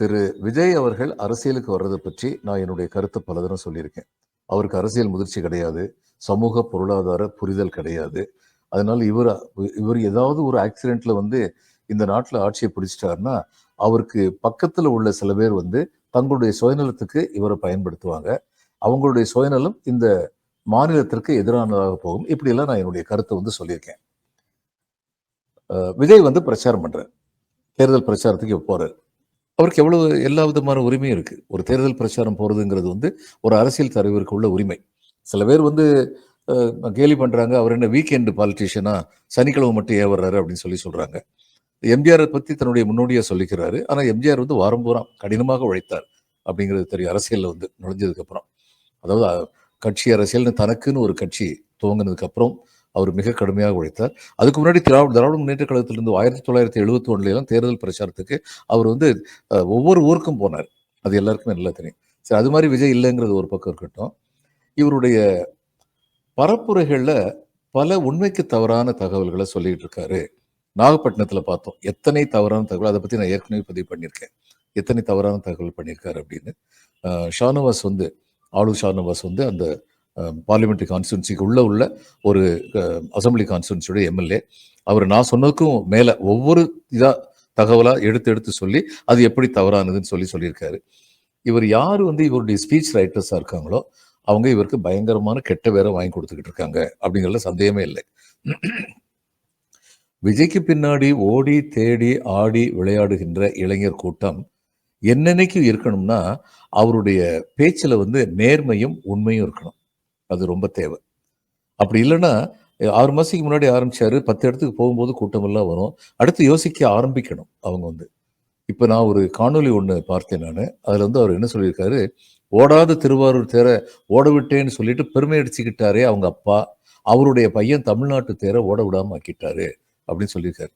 திரு விஜய் அவர்கள் அரசியலுக்கு வர்றதை பற்றி நான் என்னுடைய கருத்தை பல தடவை சொல்லியிருக்கேன். அவருக்கு அரசியல் முதிர்ச்சி கிடையாது சமூக பொருளாதார புரிதல் கிடையாது. அதனால இவர் இவர் ஏதாவது ஒரு ஆக்சிடென்ட்ல வந்து இந்த நாட்டில் ஆட்சியை பிடிச்சிட்டாருன்னா அவருக்கு பக்கத்தில் உள்ள சில பேர் வந்து தங்களுடைய சுயநலத்துக்கு இவரை பயன்படுத்துவாங்க. அவங்களுடைய சுயநலம் இந்த மாநிலத்திற்கு எதிரானதாக போகும். இப்படியெல்லாம் நான் என்னுடைய கருத்தை வந்து சொல்லியிருக்கேன். விஜய் வந்து பிரச்சாரம் பண்றார். தேர்தல் பிரச்சாரத்துக்கு போகிறார் போறாரு. அவருக்கு எவ்வளவு எல்லா விதமான உரிமையும் இருக்குது ஒரு தேர்தல் பிரச்சாரம் போகிறதுங்கிறது வந்து ஒரு அரசியல் தலைவருக்கு உள்ள உரிமை. சில பேர் வந்து கேலி பண்ணுறாங்க அவர் என்ன வீக்கெண்டு பாலிட்டிஷியனா சனிக்கிழமை மட்டும் ஏன் வர்றாரு அப்படின்னு சொல்லி சொல்கிறாங்க எம்ஜிஆர் பற்றி தன்னுடைய முன்னோடியாக சொல்லிக்கிறாரு. ஆனால் எம்ஜிஆர் வந்து வாரம் பூரா கடினமாக உழைத்தார் அப்படிங்கிறது தெரியும் அரசியலில் வந்து நுழைஞ்சதுக்கப்புறம் அதாவது கட்சி அரசியல்னு தனக்குன்னு ஒரு கட்சி துவங்கினதுக்கப்புறம் அவர் மிக கடுமையாக உழைத்தார். அதுக்கு முன்னாடி திராவிட திராவிட முன்னேற்ற கழகத்திலிருந்து ஆயிரத்தி தொள்ளாயிரத்தி எழுபத்தி ஒண்ணுல தேர்தல் பிரச்சாரத்துக்கு அவர் வந்து ஒவ்வொரு ஊருக்கும் போனார். அது எல்லாருக்குமே நல்லா தெரியும் சரி அது மாதிரி விஜய் இல்லைங்கிறது ஒரு பக்கம் இருக்கட்டும். இவருடைய பரப்புரைகளில் பல உண்மைக்கு தவறான தகவல்களை சொல்லிட்டு இருக்காரு. நாகப்பட்டினத்தில் பார்த்தோம். எத்தனை தவறான தகவல் அதை பற்றி நான் ஏற்கனவே பதிவு பண்ணியிருக்கேன். எத்தனை தவறான தகவல் பண்ணியிருக்காரு அப்படின்னு. ஷானவாஸ் வந்து ஆளு ஷானவாஸ் வந்து அந்த பார்லிமெண்ட்ரி கான்ஸ்டியூன்சிக்கு உள்ள உள்ள ஒரு அசம்பிளி கான்ஸ்டியூன்சியோட எம்எல்ஏ அவர் நான் சொன்னதுக்கும் மேலே ஒவ்வொரு இதாக தகவலா எடுத்து எடுத்து சொல்லி அது எப்படி தவறானதுன்னு சொல்லி சொல்லியிருக்காரு. இவர் யார் வந்து இவருடைய ஸ்பீச் ரைட்டர்ஸா இருக்காங்களோ அவங்க இவருக்கு பயங்கரமான கெட்ட வேற வாங்கி கொடுத்துக்கிட்டு இருக்காங்க அப்படிங்கிறதுல சந்தேகமே இல்லை. விஜய்க்கு பின்னாடி ஓடி தேடி ஆடி விளையாடுகின்ற இளைஞர் கூட்டம் என்னென்னைக்கு இருக்கணும்னா அவருடைய பேச்சில் வந்து நேர்மையும் உண்மையும் இருக்கணும். அது ரொம்ப தேவை. அப்படி இல்லைன்னா ஆறு மாதத்துக்கு முன்னாடி ஆரம்பிச்சாரு பத்து இடத்துக்கு போகும்போது கூட்டமெல்லாம் வரும். அடுத்து யோசிக்க ஆரம்பிக்கணும் அவங்க வந்து. இப்போ நான் ஒரு காணொலி ஒன்று பார்த்தேன் நான். அதில் வந்து அவர் என்ன சொல்லியிருக்காரு? ஓடாத திருவாரூர் தேரை ஓட விட்டேன்னு சொல்லிட்டு பெருமை அடிச்சுக்கிட்டாரே அவங்க அப்பா. அவருடைய பையன் தமிழ்நாட்டு தேரை ஓட விடாம ஆக்கிட்டாரு அப்படின்னு சொல்லியிருக்காரு.